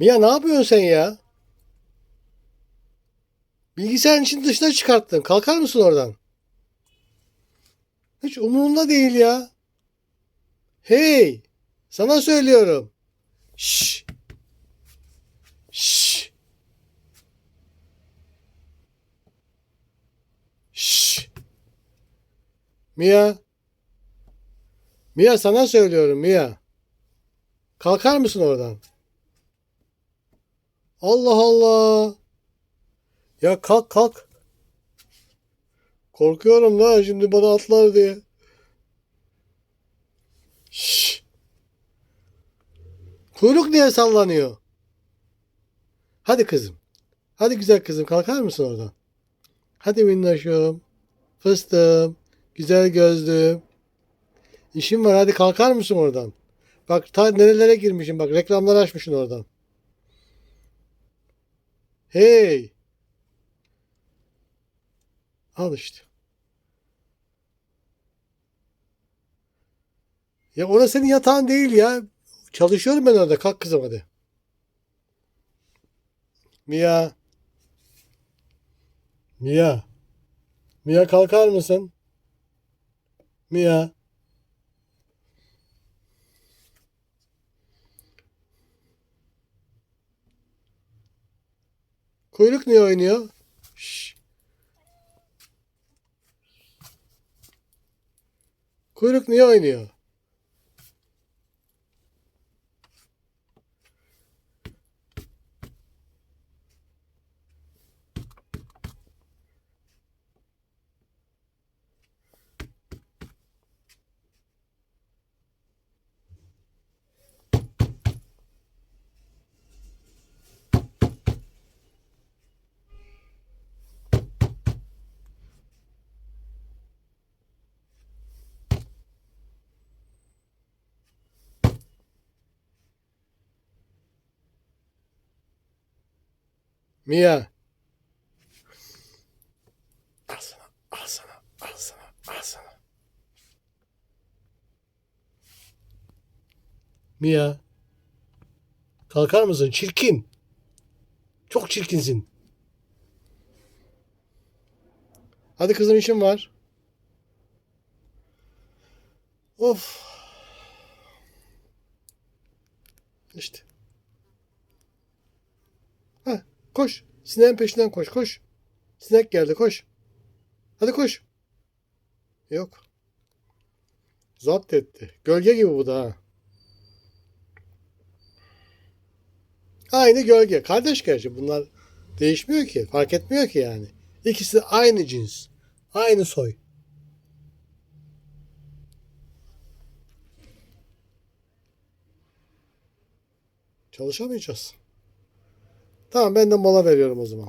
Mia ne yapıyorsun sen ya? Bilgisayarın için dışına çıkarttın. Kalkar mısın oradan? Hiç umurumda değil ya. Hey! Sana söylüyorum. Şş. Şş. Şş. Mia. Mia sana söylüyorum Mia. Kalkar mısın oradan? Allah Allah. Ya kalk kalk. Korkuyorum da şimdi bana atlar diye. Şşş. Kuyruk niye sallanıyor? Hadi kızım. Hadi güzel kızım kalkar mısın oradan? Hadi minnoşum. Fıstığım. Güzel gözlüm. İşim var hadi kalkar mısın oradan? Bak ta nerelere girmişim bak reklamlar açmışsın oradan. Hey. Al işte. Ya orası senin yatağın değil ya. Çalışıyorum ben orada. Kalk kızım hadi. Mia. Mia. Mia kalkar mısın? Mia. Kuyruk niye oynuyor? Şşş. Kuyruk niye oynuyor? Mia. Al sana, al sana, al sana, al sana. Mia. Kalkar mısın? Çirkin. Çok çirkinsin. Hadi kızım işim var. Of. İşte. Ha, koş. Sineğin peşinden koş, koş. Sinek geldi, koş. Hadi koş. Yok. Zapt etti. Gölge gibi bu da ha. Aynı gölge. Kardeş gerçi bunlar değişmiyor ki. Fark etmiyor ki yani. İkisi aynı cins. Aynı soy. Çalışamayacağız. Tamam ben de mola veriyorum o zaman.